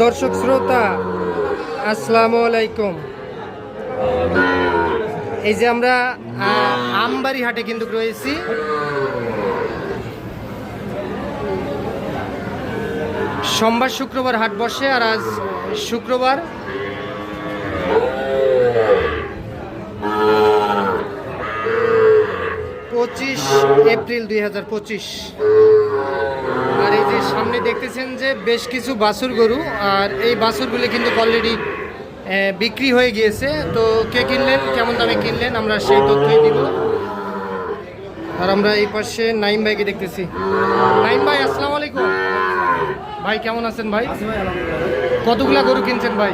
দর্শক শ্রোতা, আসসালামু আলাইকুম। এই যে আমরা আমবাড়ি হাটে কিন্তু রয়েছি। সোমবার শুক্রবার হাট বসে আর আজ শুক্রবার। পঁচিশ এপ্রিল দুই হাজার পঁচিশ। আর এই যে সামনে দেখতেছেন যে বেশ কিছু বাছুর গরু আর এই বাছুরগুলি কিন্তু অলরেডি বিক্রি হয়ে গিয়েছে। তো কে কিনলেন কেমন দামে কিনলেন আমরা সেই তথ্যই দিব আর আমরা এই পাশে নাইম ভাইকে দেখতেছি। নাইম ভাই আসসালামু আলাইকুম। ভাই কেমন আছেন ভাই? কতগুলা গরু কিনছেন ভাই?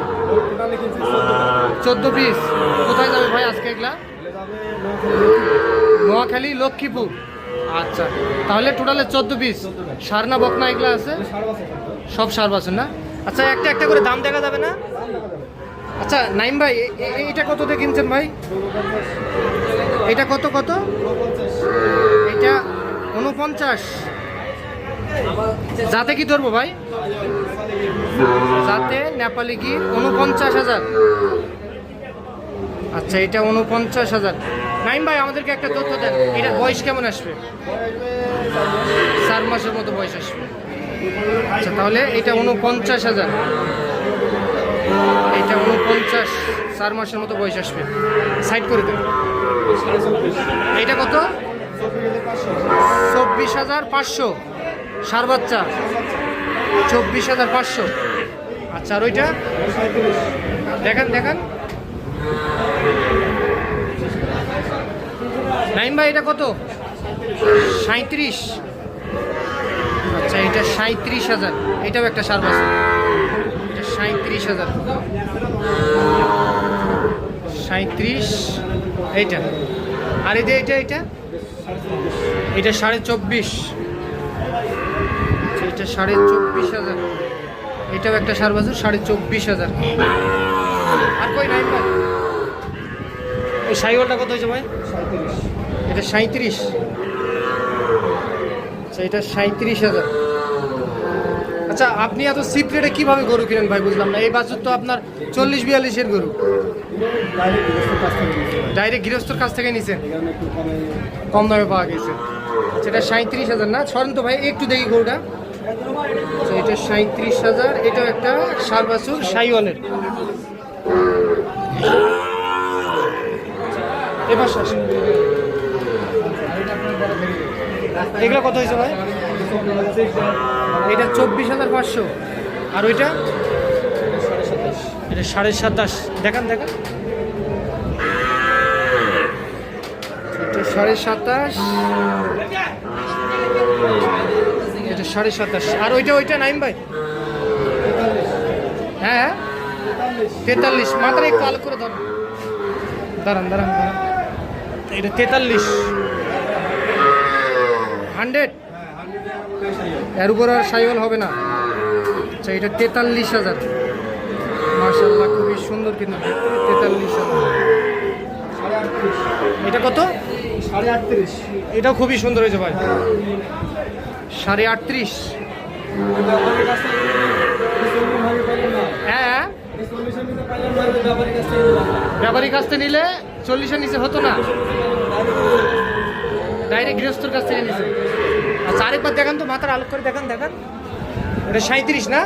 চোদ্দ পিস কোথায় যাবে ভাই আজকে এগুলা? নোয়াখালী লক্ষ্মীপুর। আচ্ছা তাহলে টোটালে চোদ্দ পিস সারনা বকনা এগুলা আছে? সব সার বাছুর না? আচ্ছা একটা একটা করে দাম দেখা যাবে না? আচ্ছা নাইম ভাই এটা কত দিয়ে কিনছেন ভাই? এটা কত কত? এটা উনপঞ্চাশ। যাতে কি ধরবো ভাই? যাতে নেপালি কি? উনপঞ্চাশ হাজার। আচ্ছা এটা উনপঞ্চাশ হাজার। নাইম ভাই, আমাদেরকে একটা তথ্য দেন এটার বয়স কেমন আসবে? চার মাসের মতো বয়স আসবে। আচ্ছা তাহলে এটা উনপঞ্চাশ হাজার। এটা উনপঞ্চাশ, চার মাসের মতো বয়স আসবে। সাইড করে দেন। এটা কত? চব্বিশ হাজার পাঁচশো, সার বাচ্চা। চব্বিশ হাজার পাঁচশো। আচ্ছা আর ওইটা? দেখান দেখান। নাইম ভাই এটা কত? সাঁত্রিশ আচ্ছা এটা সাঁত্রিশ হাজার। এটাও একটা সার বাচ্চা এটা সাঁত্রিশ হাজার। সাঁত্রিশ এইটা। আর এই যে এটা এটা এটা সাড়ে চব্বিশ। আচ্ছা, এটা সাড়ে চব্বিশ হাজার। এটাও একটা সার বাছুর সাড়ে চব্বিশ হাজার। ওই সাইকেলটা কত হয়েছে ভাই? এটা সাঁত্রিশ আচ্ছা এটা সাঁত্রিশ হাজার। আচ্ছা আপনি এত সিপ রেটে কীভাবে গরু কিনেন ভাই? বুঝলাম না। এই বাছুর তো আপনার চল্লিশ বিয়াল্লিশের গরু। ডাইরেক্ট গৃহস্থর কাছ থেকে নিছেন। কম দামে পাওয়া গেছে। সেটা সাঁত্রিশ হাজার না? সরেন তো ভাই একটু দেখি গরুটা। আচ্ছা, এটা সাঁত্রিশ হাজার। এটাও একটা সার বাছুর সাইওয়ালের। এবার শেষ এগুলো কত হয়েছে ভাই? এটা চব্বিশ হাজার পাঁচশো। আর ওইটা? এটা সাড়ে সাতাশ। দেখান দেখান। সাড়ে সাতাশ। এটা সাড়ে সাতাশ। আর ওইটা ওইটা নাইম ভাই? হ্যাঁ হ্যাঁ। তেতাল্লিশ। মাত্র একটু আলো করে ধর। দাঁড়ান দাঁড়ান দাঁড়ান। এটা তেতাল্লিশ। হান্ড্রেড? এর উপর আর সাইওয়াল হবে না। আচ্ছা এটা তেতাল্লিশ হাজার। মার্শাল্লাহ খুবই সুন্দর কিন্তু। তেতাল্লিশ হাজার। এটা কত? সাড়ে আটত্রিশ এটাও খুবই সুন্দর হয়েছে ভাই। সাড়ে আটত্রিশ। না হ্যাঁ। ব্যাপারের কাছ থেকে নিলে চল্লিশের নিচে হতো না। ডাইরেক্ট গৃহস্থর কাছ থেকে নিচে আচ্ছা আরেকবার দেখান তো, মাথার আলোক করে দেখান দেখান। এটা সাঁত্রিশ না?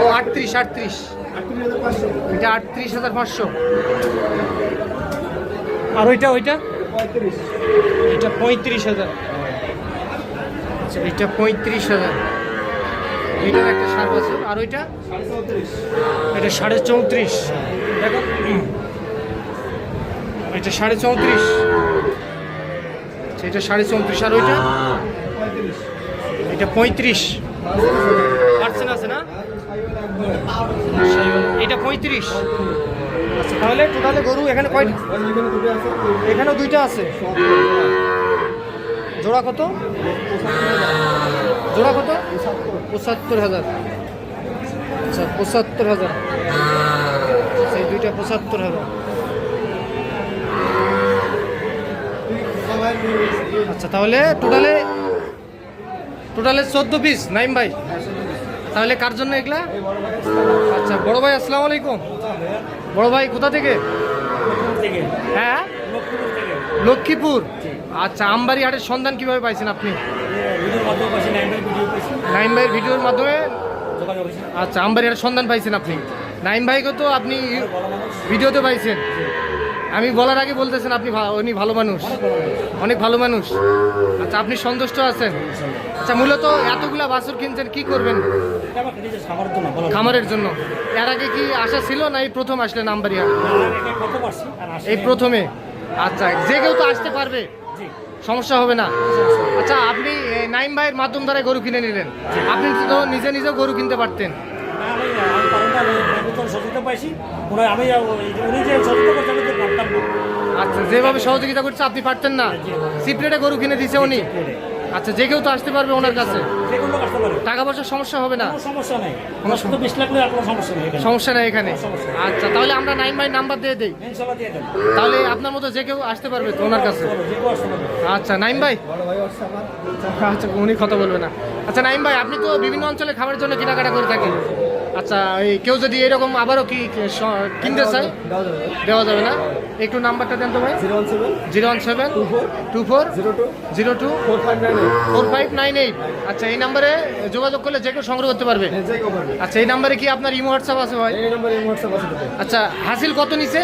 ও, আটত্রিশ আটত্রিশ। এটা আটত্রিশ হাজার পাঁচশো। আর ওইটা ওইটা? এটা পঁয়ত্রিশ হাজার। আচ্ছা এটা পঁয়ত্রিশ হাজার। এটার একটা সার বছর আর ওইটা? এটা সাড়ে চৌত্রিশ। দেখো এটা সাড়ে চৌত্রিশ। আচ্ছা, এটা সাড়ে চৌত্রিশ। আর ওইটা? এটা পঁয়ত্রিশ। পার্সেন্ট আছে না? এটা পঁয়ত্রিশ। আচ্ছা তাহলে টোটালে গরু এখানে কয়টা? এখানে এখানেও দুইটা আছে। জোড়া কত? জোড়া কত? পঁচাত্তর হাজার। আচ্ছা পঁচাত্তর হাজার। সেই দুইটা পঁচাত্তর হাজার। আচ্ছা তাহলে টোটালে টোটালে চোদ্দ পিস নাইম ভাই। তাহলে কার জন্য এগুলা? আচ্ছা বড় ভাই আসসালামু আলাইকুম। বড় ভাই কোথা থেকে? হ্যাঁ? লক্ষ্মীপুর। আচ্ছা আমবাড়ি হাটের সন্ধান কীভাবে পাইছেন আপনি? নাইম ভাইয়ের ভিডিওর মাধ্যমে? আচ্ছা আমবাড়ি হাটের সন্ধান পাইছেন আপনি? নাইম ভাইকে তো আপনি ভিডিওতে পাইছেন। আমি বলার আগে বলতেছেন আপনি উনি ভালো মানুষ। অনেক ভালো মানুষ। আচ্ছা আপনি সন্তুষ্ট আছেন? আচ্ছা মূলত এতগুলা বাছুর কিনছেন কি করবেন? খামারের জন্য এর আগে কি আশা ছিল না এই প্রথম আসলেন আমবাড়ি হাট আর এটা কত পারছি আর আসলে এই প্রথমে? আচ্ছা যে কেউ তো আসতে পারবে। সমস্যা হবে না। আচ্ছা আপনি নাইম ভাইয়ের মাধ্যম দ্বারা গরু কিনে নিলেন। আপনি তো নিজে নিজেও গরু কিনতে পারতেন। আচ্ছা যেভাবে সহযোগিতা করছে আপনি পারতেন না। সিপ্রেটে গরু কিনে দিছে উনি। আচ্ছা যে কেউ তো আসতে পারবে ওনার কাছে? যে কোনো আসতে পারে। টাকা পয়সার সমস্যা হবে না? কোনো সমস্যা নেই। কোনো দশ বিশ লাখ আর কোনো সমস্যা নেই এখানে। সমস্যা নেই এখানে? আচ্ছা তাহলে আমরা নাইন বাই নাম্বার দিয়ে দিই। ইনশাল্লাহ দিয়ে দেন তাহলে আপনার মতো যে কেউ আসতে পারবে তো ওনার কাছে? আচ্ছা নাইম ভাই বড় ভাই আসছে আমার। আচ্ছা উনি কথা বলবে না। আচ্ছা নাইম ভাই আপনি তো বিভিন্ন অঞ্চলে খাবারের জন্য কেনাকাটা করে থাকেন। আচ্ছা এই কেউ যদি এরকম আবারও কি কিনতে চায়? দেওয়া যাবে। না? একটু নাম্বারটা দেন তো ভাই। Zero one seven. Two four. Zero two. Four five nine eight. আচ্ছা এই নাম্বারে যোগাযোগ করলে যে কেউ সংগ্রহ করতে পারবে। এইট যে কেউ পারবে। আচ্ছা এই নাম্বারে কি আপনার ইমো হোয়াটসঅ্যাপ আছে ভাই? আচ্ছা হাসিল কত নিছে?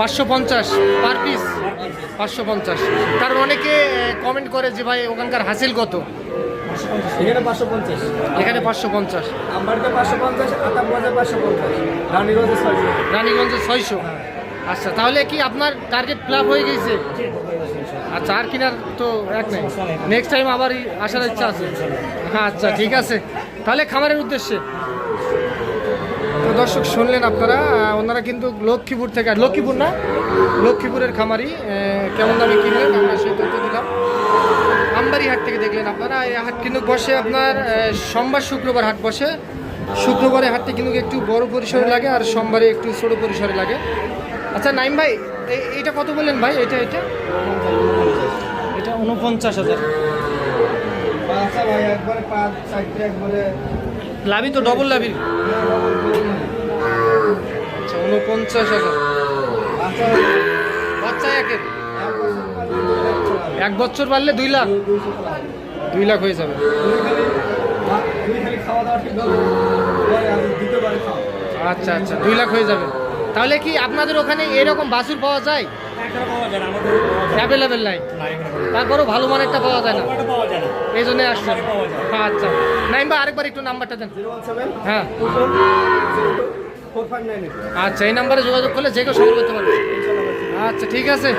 পাঁচশো পঞ্চাশ। Per piece. পাঁচশো পঞ্চাশ। কারণ অনেকে কমেন্ট করে যে ভাই ওখানকার হাসিল কত? এখানে পাঁচশো পঞ্চাশ। এখানে পাঁচশো পঞ্চাশ। আমবাড়িতে পাঁচশো পঞ্চাশ আতাম বাজার পাঁচশো পঞ্চাশ। রানীগঞ্জে ছয়শো। রানীগঞ্জে ছয়শো। আচ্ছা তাহলে কি আপনার টার্গেট ফ্লাপ হয়ে গেছে? আচ্ছা আর কিনার তো এক নেই। নেক্সট টাইম আবার আসার ইচ্ছা আছে। হ্যাঁ আচ্ছা ঠিক আছে। তাহলে খামারের উদ্দেশ্যে। তো দর্শক শুনলেন আপনারা ওনারা কিন্তু লক্ষ্মীপুর থেকে লক্ষ্মীপুর না? লক্ষ্মীপুরের খামারি কেমন দামে কিনলেন? আমরা সেই তথ্য দিলাম। আমবাড়ি হাট থেকে দেখলেন আপনারা। এই হাট কিন্তু বসে আপনার সোমবার শুক্রবার হাট বসে। শুক্রবারে হাটটি কিন্তু একটু বড় পরিসরে লাগে আর সোমবারে একটু ছোট পরিসরে লাগে। আচ্ছা নাইম ভাই এইটা কত বললেন ভাই? এটা এটা? এটা উনপঞ্চাশ হাজার। আচ্ছা ভাই একবারে পাঁচ চারটে লাভি তো ডবল লাভি আচ্ছা উনপঞ্চাশ হাজার। আচ্ছা। বাচ্চা একের। এক বছর বাড়লে দুই লাখ। দুই লাখ হয়ে যাবে। আচ্ছা আচ্ছা দুই লাখ হয়ে যাবে। তাহলে কি আপনাদের ওখানে এরকম বাছুর পাওয়া যায়? অ্যাভেলেবেল তারপরও ভালো মানেরটা না পাওয়া যায় না। এই জন্য যায়। আচ্ছা। নাইম ভাই আরেকবার একটু নাম্বারটা দেন। হ্যাঁ। আচ্ছা এই নাম্বারে যোগাযোগ করলে যে কেউ করতে পারবে। আচ্ছা ঠিক আছে।